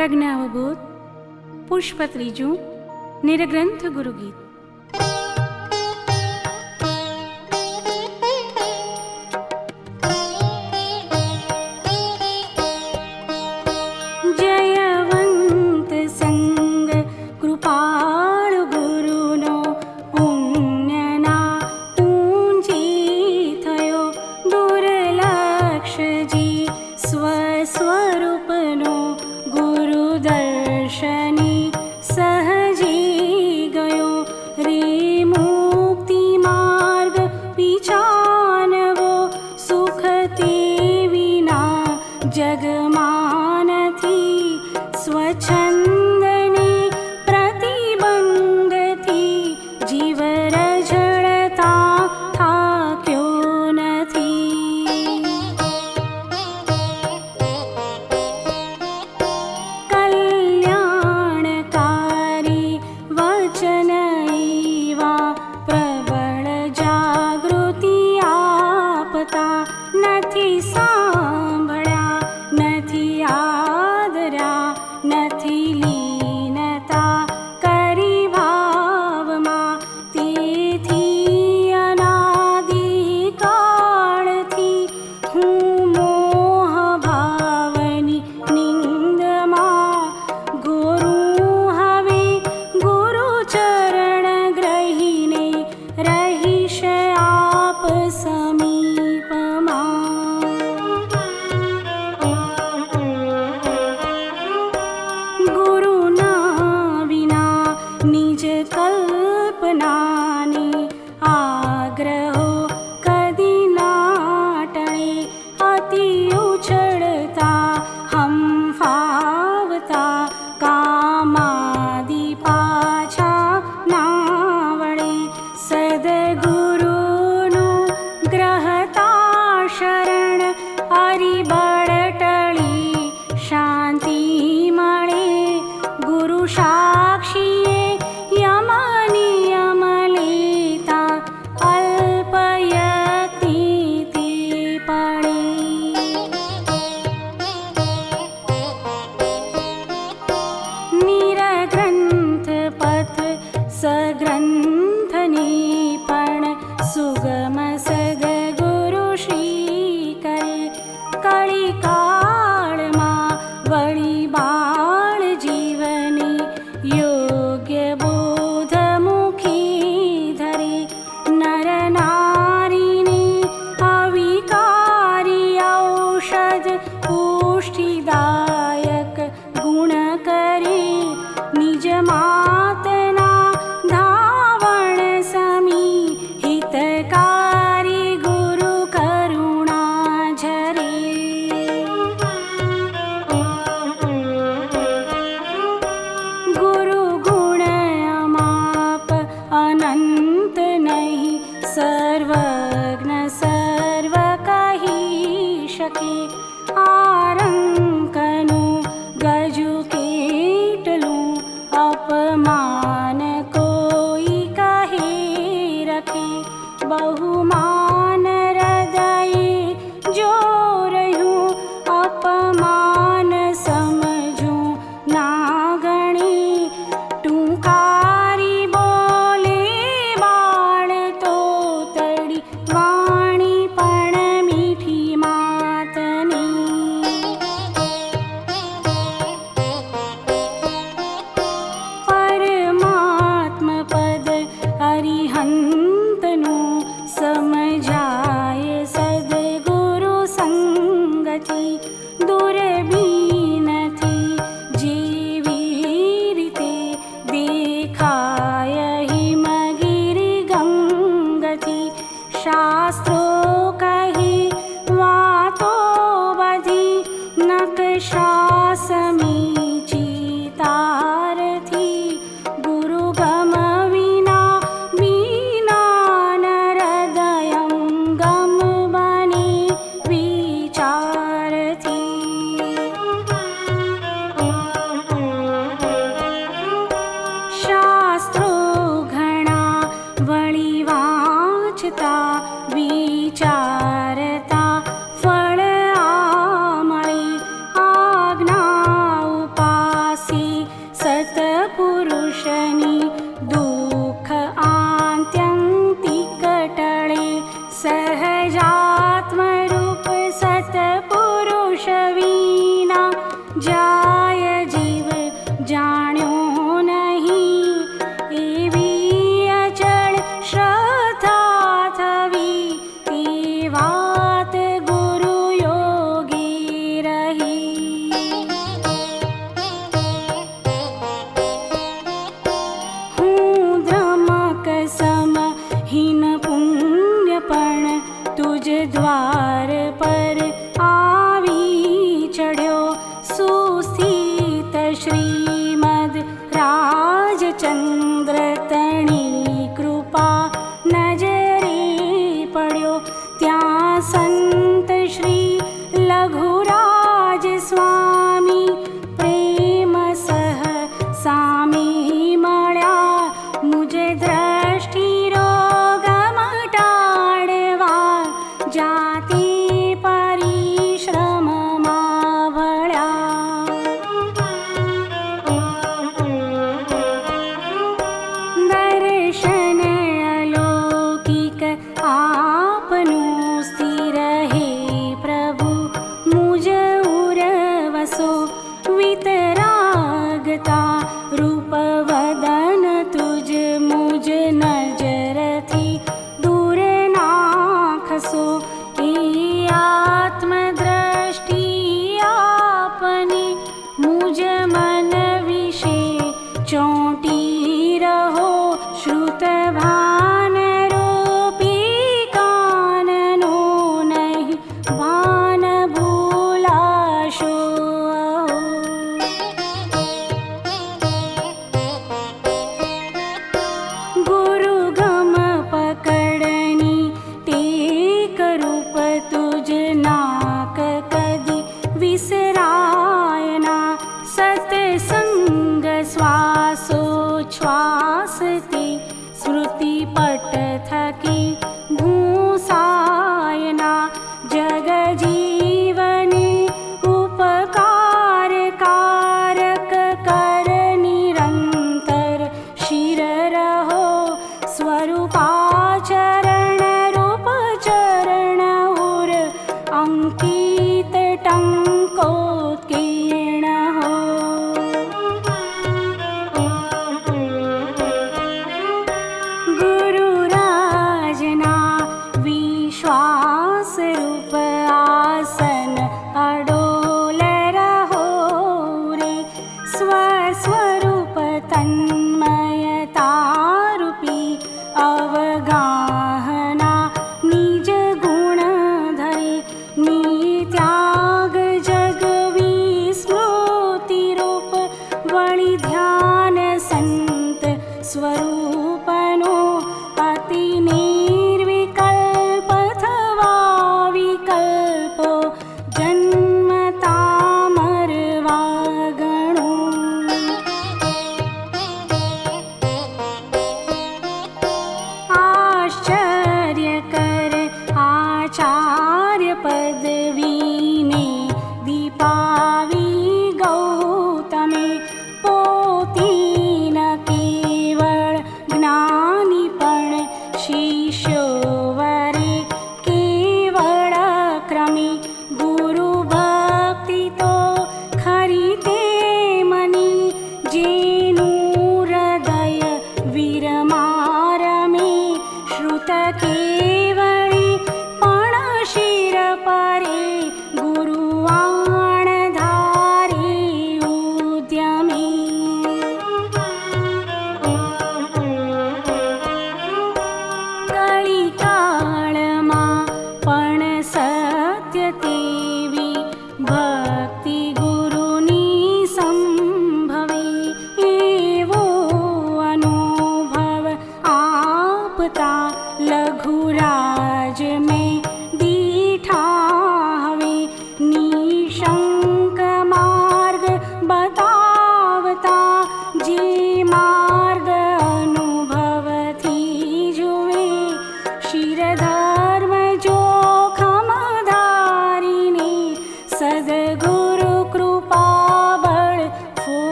પ્રજ્ઞાવબોધ પુષ્પ ત્રીજું નિરગ્રંથ ગુરુગીત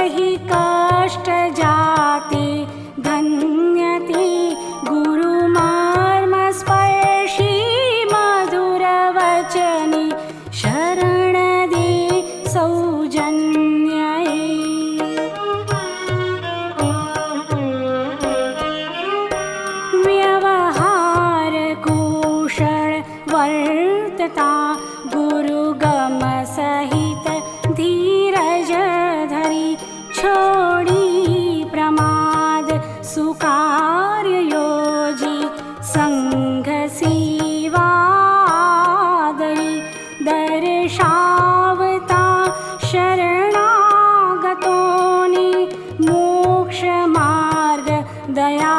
कहीं का Yeah.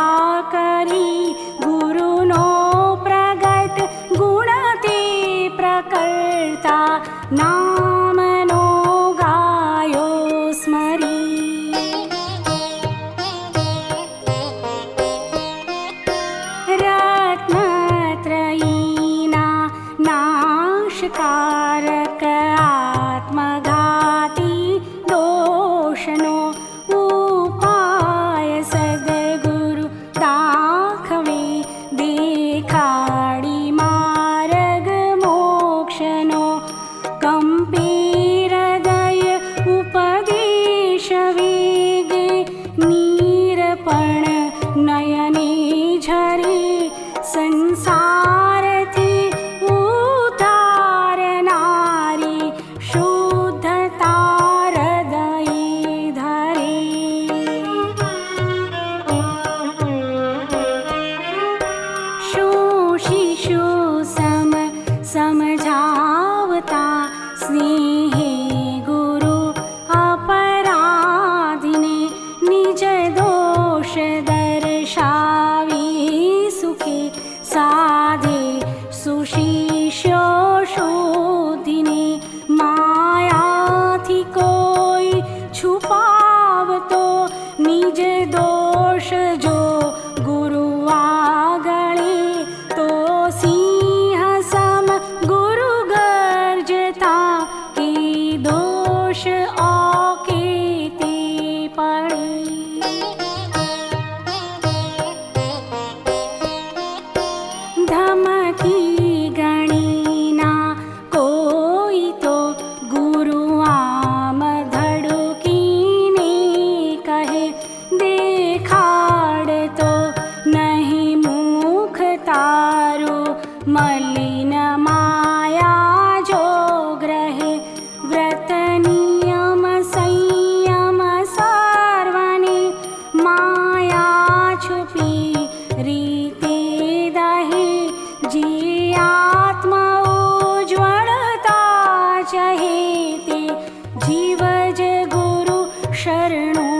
जीवज गुरु शरणु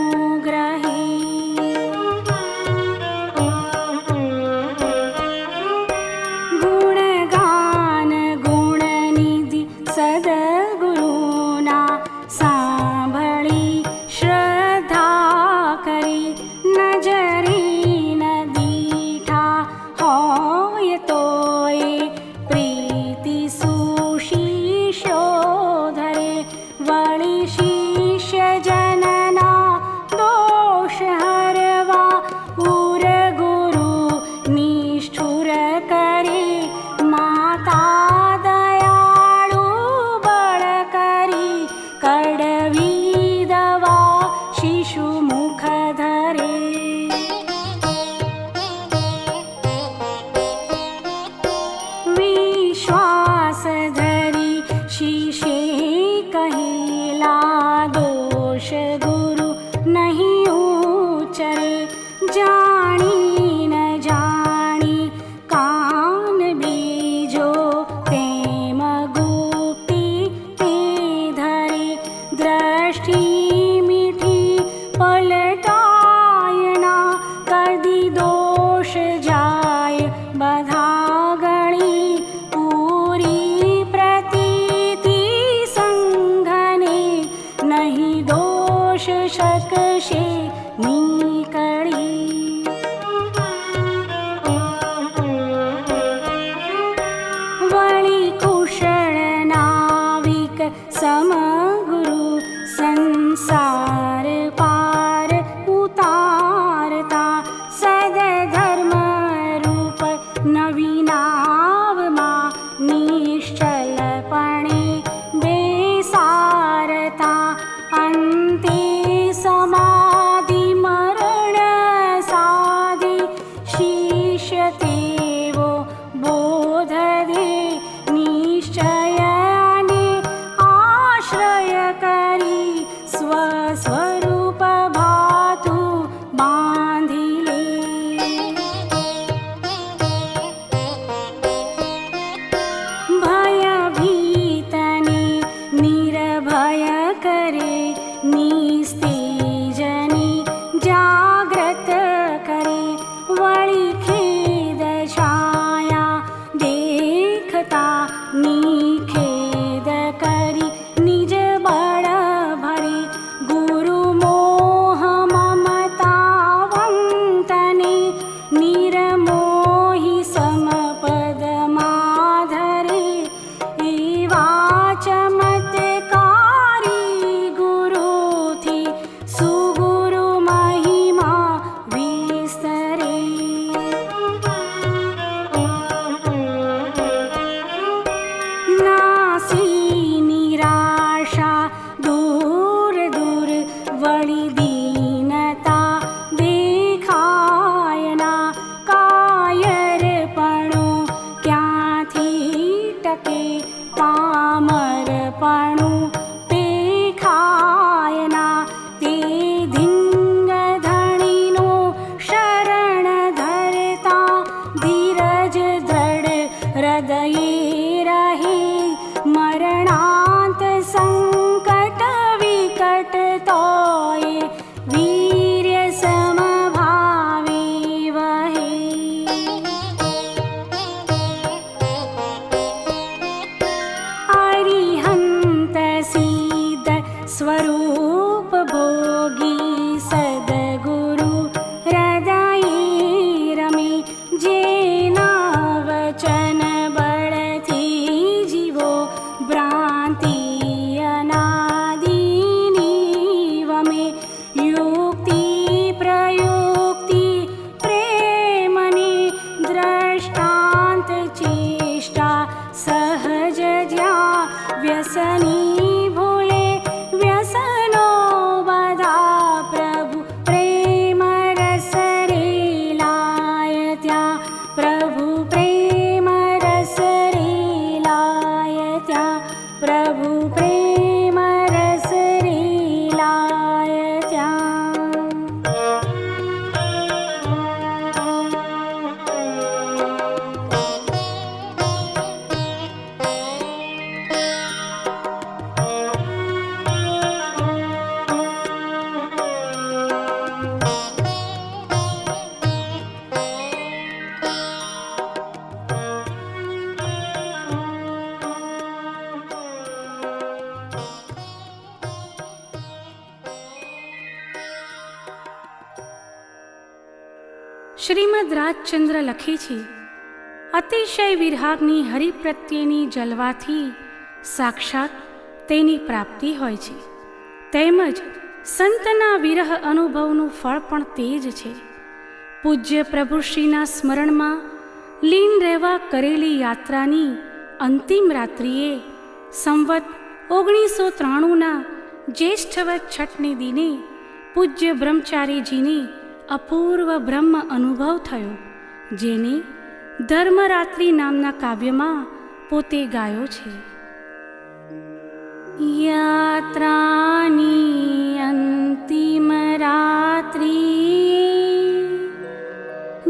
स्वरूप શકે છે. અતિશય વિરહાગની હરિ પ્રત્યેની જલવાથી સાક્ષાત તેની પ્રાપ્તિ હોય છે. તેમજ સંતના વિરહ અનુભવનું ફળ પણ તે જ છે. પૂજ્ય પ્રભુશ્રીના સ્મરણમાં લીન રહેવા કરેલી યાત્રાની અંતિમ રાત્રિએ સંવત ઓગણીસો ત્રાણુંના જ્યેષ્ઠવત છઠને દિને પૂજ્ય બ્રહ્મચારીજીને અપૂર્વ બ્રહ્મ અનુભવ થયો. જેને ધર્મરાત્રિ નામના કાવ્યમાં પોતે ગાયો છે. યાત્રાની અંતિમ રાત્રિ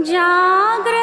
જાગ્ર